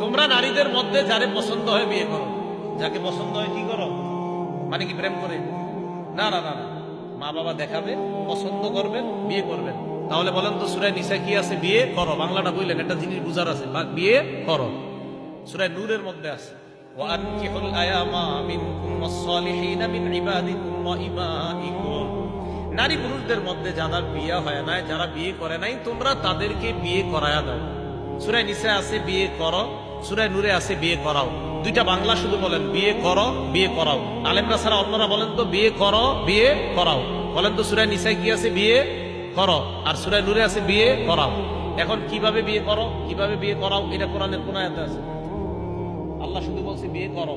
তোমরা নারীদের মধ্যে যারে পছন্দ হয় বিয়ে করো যাকে পছন্দ হয় কি করো মানে কি প্রেম করে না না না না মা বাবা দেখাবে পছন্দ করবেন বিয়ে করবেন তাহলে বলেন তো সুরায় নিশা কি আছে বিয়ে করো বাংলাটা বললেন একটা জিনিস বুঝার আছে বা বিয়ে করো সুরায় নূরের মধ্যে আছে وأنكحوا الأيام منكم والصالحين من عبادكم وإمائكم নারী পুরুষদের মধ্যে যারা বিয়ে হয় নাই যারা বিয়ে করে নাই তোমরা তাদেরকে বিয়ে করায়া দাও সুরায় নিচে আছে, বিয়ে করো। সুরায় নূরে আছে, বিয়ে করাও। দুইটা বাংলা শুধু বলেন, বিয়ে করো, বিয়ে করাও। আলেমরা ছাড়া অন্যরা বলেন তো, বিয়ে করো, বিয়ে করাও। বলেন তো সুরায় নিচায় কি আছে, বিয়ে করো। আর সুরায় নূরে আছে, বিয়ে করাও। এখন কীভাবে বিয়ে করো, কীভাবে বিয়ে করাও, এটা কোরআনের কোন আয়াতে আছে? আল্লাহ শুধু বলছে, বিয়ে করো।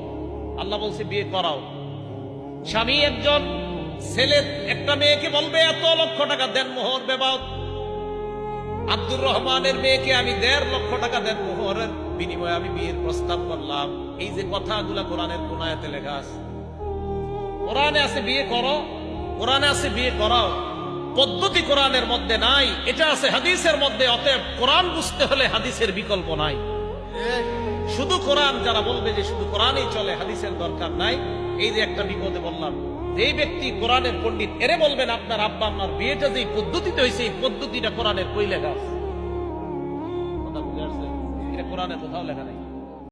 আল্লাহ বলছে, বিয়ে করাও। স্বামী একজন, ছেলে একটা মেয়েকে বলবে, এত লক্ষ টাকা দেন মোহর বেবাদ আব্দুর রহমানের মেয়েকে আমি দেড় লক্ষ টাকা দেন। মোহরের বিনিময়ে আমি বিয়ের প্রস্তাব করলাম। এই যে কথাগুলা কোরআনের কোন আয়াতে লেখা আছে। কোরআনে আছে বিয়ে করো, কোরআনে আছে বিয়ে করাও। পদ্ধতি কোরআনের মধ্যে নাই, এটা আছে হাদিসের মধ্যে, অতএব কোরআন বুঝতে হলে হাদিসের বিকল্প নাই। শুধু কোরআন, যারা বলবে যে শুধু কোরআনই চলে, হাদিসের দরকার নাই। এই যে একটা বিপদে বললাম এই ব্যক্তি কোরআনের পন্ডিত এরে বলবেন, আপনার আব্বা আমার বিয়েটা যে পদ্ধতিতে হয়েছে, এই পদ্ধতিটা কোরআনের কই লেখা আছে? কোরআনের কোথাও লেখা নাই।